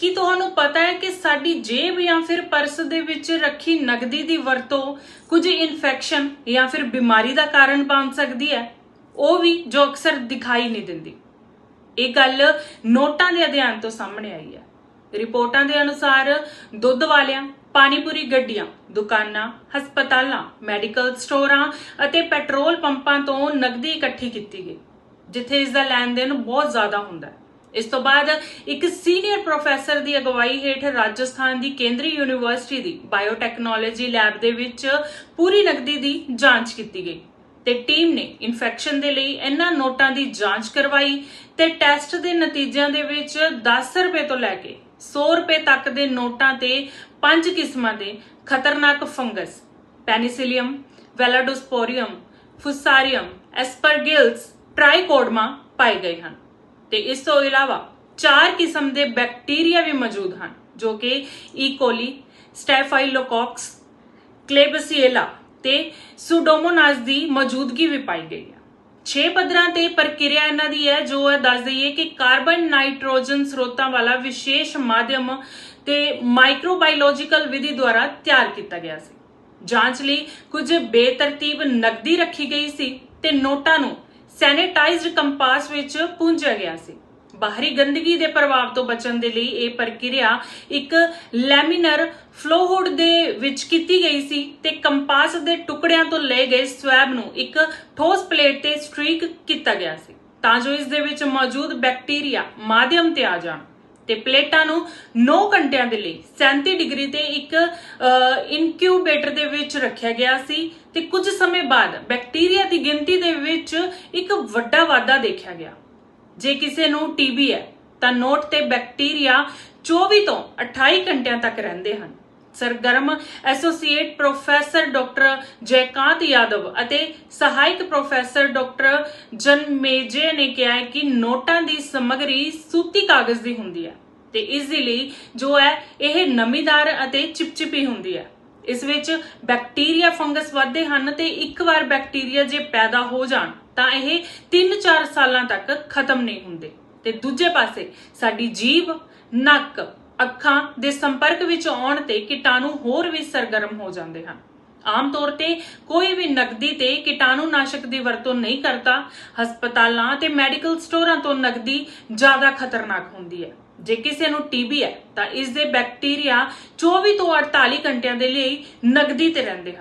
ਕੀ ਤੁਹਾਨੂੰ ਪਤਾ ਹੈ ਕਿ ਸਾਡੀ ਜੇਬ ਜਾਂ ਫਿਰ ਪਰਸ ਦੇ ਵਿੱਚ ਰੱਖੀ ਨਗਦੀ ਦੀ ਵਰਤੋਂ ਕੁਝ ਇਨਫੈਕਸ਼ਨ ਜਾਂ ਫਿਰ ਬਿਮਾਰੀ ਦਾ ਕਾਰਨ ਬਣ ਸਕਦੀ ਹੈ? ਉਹ ਵੀ ਜੋ ਅਕਸਰ ਦਿਖਾਈ ਨਹੀਂ ਦਿੰਦੀ। ਇਹ ਗੱਲ ਨੋਟਾਂ ਦੇ ਅਧਿਐਨ ਤੋਂ ਸਾਹਮਣੇ ਆਈ ਹੈ। ਰਿਪੋਰਟਾਂ ਦੇ ਅਨੁਸਾਰ ਦੁੱਧ ਵਾਲਿਆਂ, ਪਾਣੀਪੂਰੀ ਗੱਡੀਆਂ, ਦੁਕਾਨਾਂ, ਹਸਪਤਾਲਾਂ, ਮੈਡੀਕਲ ਸਟੋਰਾਂ ਅਤੇ ਪੈਟਰੋਲ ਪੰਪਾਂ ਤੋਂ ਨਕਦੀ ਇਕੱਠੀ ਕੀਤੀ ਗਈ, ਜਿੱਥੇ ਇਸ ਦਾ ਲੈਣ ਦੇਣ ਬਹੁਤ ਜ਼ਿਆਦਾ ਹੁੰਦਾ ਹੈ। ਇਸ ਤੋਂ ਬਾਅਦ ਇੱਕ ਸੀਨੀਅਰ ਪ੍ਰੋਫੈਸਰ ਦੀ ਅਗਵਾਈ ਹੇਠ ਰਾਜਸਥਾਨ ਦੀ ਕੇਂਦਰੀ ਯੂਨੀਵਰਸਿਟੀ ਦੀ ਬਾਇਓਟੈਕਨੋਲੋਜੀ ਲੈਬ ਦੇ ਵਿੱਚ ਪੂਰੀ ਨਕਦੀ ਦੀ ਜਾਂਚ ਕੀਤੀ ਗਈ ਤੇ ਟੀਮ ਨੇ ਇਨਫੈਕਸ਼ਨ ਦੇ ਲਈ ਇਹਨਾਂ ਨੋਟਾਂ ਦੀ ਜਾਂਚ ਕਰਵਾਈ ਤੇ ਟੈਸਟ ਦੇ ਨਤੀਜਿਆਂ ਦੇ ਵਿੱਚ 10 ਰੁਪਏ ਤੋਂ ਲੈ ਕੇ 100 ਰੁਪਏ ਤੱਕ ਦੇ ਨੋਟਾਂ ਤੇ ਪੰਜ ਕਿਸਮਾਂ ਦੇ ਖਤਰਨਾਕ ਫੰਗਸ, ਪੈਨੀਸਿਲੀਅਮ, ਵੈਲਾਡੋਸਪੋਰੀਅਮ, ਫੁਸਾਰੀਅਮ, ਐਸਪਰਗਿਲਸ, ਟ੍ਰਾਈਕੋਡਮਾ ਪਾਏ ਗਏ ਹਨ। ਤੇ ਇਸ ਤੋਂ ਇਲਾਵਾ ਚਾਰ ਕਿਸਮ ਦੇ ਬੈਕਟੀਰੀਆ ਵੀ ਮੌਜੂਦ ਹਨ, ਜੋ ਕਿ ਈਕੋਲੀ ਸਟੈਫਾਈਲੋਕੋਕਸ ਕਲੇਬਸੀਏਲਾ ਤੇ ਸੁਡੋਮੋਨਾਸ ਦੀ ਮੌਜੂਦਗੀ ਵੀ ਪਾਈ ਗਈ ਹੈ। ਛੇ ਪੱਧਰਾਂ ਤੇ ਪ੍ਰਕਿਰਿਆ ਇਹਨਾਂ ਦੀ ਹੈ, ਜੋ ਇਹ ਦੱਸ ਦਈਏ ਕਿ ਕਾਰਬਨ ਨਾਈਟ੍ਰੋਜਨ ਸਰੋਤਾਂ ਵਾਲਾ ਵਿਸ਼ੇਸ਼ ਮਾਧਿਅਮ ਤੇ ਮਾਈਕਰੋਬਾਇਓਲੋਜੀਕਲ ਵਿਧੀ ਦੁਆਰਾ ਤਿਆਰ ਕੀਤਾ ਗਿਆ ਸੀ। ਜਾਂਚ ਲਈ ਕੁਝ ਬੇਤਰਤੀਬ ਨਕਦੀ ਰੱਖੀ ਗਈ ਸੀ ਤੇ ਨੋਟਾਂ ਨੂੰ ਸੈਨੀਟਾਈਜ਼ਡ ਕੰਪਾਸ ਵਿੱਚ ਪੂੰਝਿਆ ਗਿਆ ਸੀ। ਬਾਹਰੀ ਗੰਦਗੀ ਦੇ ਪ੍ਰਭਾਵ ਤੋਂ ਬਚਣ ਦੇ ਲਈ ਇਹ ਪ੍ਰਕਿਰਿਆ ਇੱਕ ਲੈਮਿਨਰ ਫਲੋ ਹੁੱਡ ਦੇ ਵਿੱਚ ਕੀਤੀ ਗਈ ਸੀ ਤੇ ਕੰਪਾਸ ਦੇ ਟੁਕੜਿਆਂ ਤੋਂ ਲਏ ਗਏ ਸਵੈਬ ਨੂੰ ਇੱਕ ਠੋਸ ਪਲੇਟ ਤੇ ਸਟ੍ਰੀਕ ਕੀਤਾ ਗਿਆ ਸੀ। ਤਾਂ ਜੋ ਇਸ ਦੇ ਵਿੱਚ ਮੌਜੂਦ ਬੈਕਟੀਰੀਆ ਮਾਧਿਅਮ ਤੇ ਆ ਜਾਣ। ਤੇ ਪਲੇਟਾਂ ਨੂੰ 9 ਘੰਟਿਆਂ ਦੇ ਲਈ 37 ਡਿਗਰੀ ਤੇ ਇੱਕ ਇਨਕਿਊਬੇਟਰ ਦੇ ਵਿੱਚ ਰੱਖਿਆ ਗਿਆ ਸੀ ਤੇ ਕੁਝ ਸਮੇਂ ਬਾਅਦ ਬੈਕਟੀਰੀਆ ਦੀ ਗਿਣਤੀ ਦੇ ਵਿੱਚ ਇੱਕ ਵੱਡਾ ਵਾਧਾ ਦੇਖਿਆ ਗਿਆ। ਜੇ ਕਿਸੇ ਨੂੰ ਟੀਬੀ ਹੈ, ਤਾਂ ਨੋਟ ਤੇ ਬੈਕਟੀਰੀਆ 24 ਤੋਂ 28 ਘੰਟਿਆਂ ਤੱਕ ਰਹਿੰਦੇ ਹਨ। ਸਰਗਰਮ associate professor doctor Jaikant Yadav ਅਤੇ ਸਹਾਇਕ ਪ੍ਰੋਫੈਸਰ ਡਾਕਟਰ ਜਨਮੇਜੇ ਨੇ ਕਿਹਾ ਹੈ ਕਿ ਨੋਟਾਂ ਦੀ ਸਮਗਰੀ ਸੂਤੀ ਕਾਗਜ਼ ਦੀ ਹੁੰਦੀ ਹੈ ਤੇ ਇਸ ਦੇ ਲਈ ਜੋ ਹੈ ਇਹ ਨਮੀਦਾਰ ਅਤੇ ਚਿਪਚਿਪੀ ਹੁੰਦੀ ਹੈ। ਇਸ ਵਿੱਚ ਬੈਕਟੀਰੀਆ ਫੰਗਸ ਵੱਧਦੇ ਹਨ ਤੇ ਇੱਕ ਵਾਰ ਬੈਕਟੀਰੀਆ ਜੇ ਪੈਦਾ ਹੋ ਜਾਣ ਤਾਂ ਇਹ 3-4 ਸਾਲਾਂ ਤੱਕ ਖਤਮ ਨਹੀਂ ਹੁੰਦੇ। ਤੇ ਦੂਜੇ ਪਾਸੇ ਸਾਡੀ ਜੀਭ, ਨੱਕ ਅੱਖਾਂ ਦੇ ਸੰਪਰਕ ਵਿੱਚ ਆਉਣ ਤੇ ਕੀਟਾਣੂ ਹੋਰ ਵੀ ਸਰਗਰਮ ਹੋ ਜਾਂਦੇ ਹਨ। ਆਮ ਤੌਰ ਤੇ ਕੋਈ ਵੀ ਨਕਦੀ ਤੇ ਕੀਟਾਣੂਨਾਸ਼ਕ ਦੀ ਵਰਤੋਂ ਨਹੀਂ ਕਰਦਾ। ਹਸਪਤਾਲਾਂ ਤੇ ਮੈਡੀਕਲ ਸਟੋਰਾਂ ਤੋਂ ਨਕਦੀ ਜ਼ਿਆਦਾ ਖਤਰਨਾਕ ਹੁੰਦੀ ਹੈ। ਜੇ ਕਿਸੇ ਨੂੰ ਟੀਬੀ ਹੈ, ਤਾਂ ਇਸ ਦੇ ਬੈਕਟੀਰੀਆ 24 ਤੋਂ 48 ਘੰਟਿਆਂ ਦੇ ਲਈ ਨਗਦੀ ਤੇ ਰਹਿੰਦੇ ਹਨ।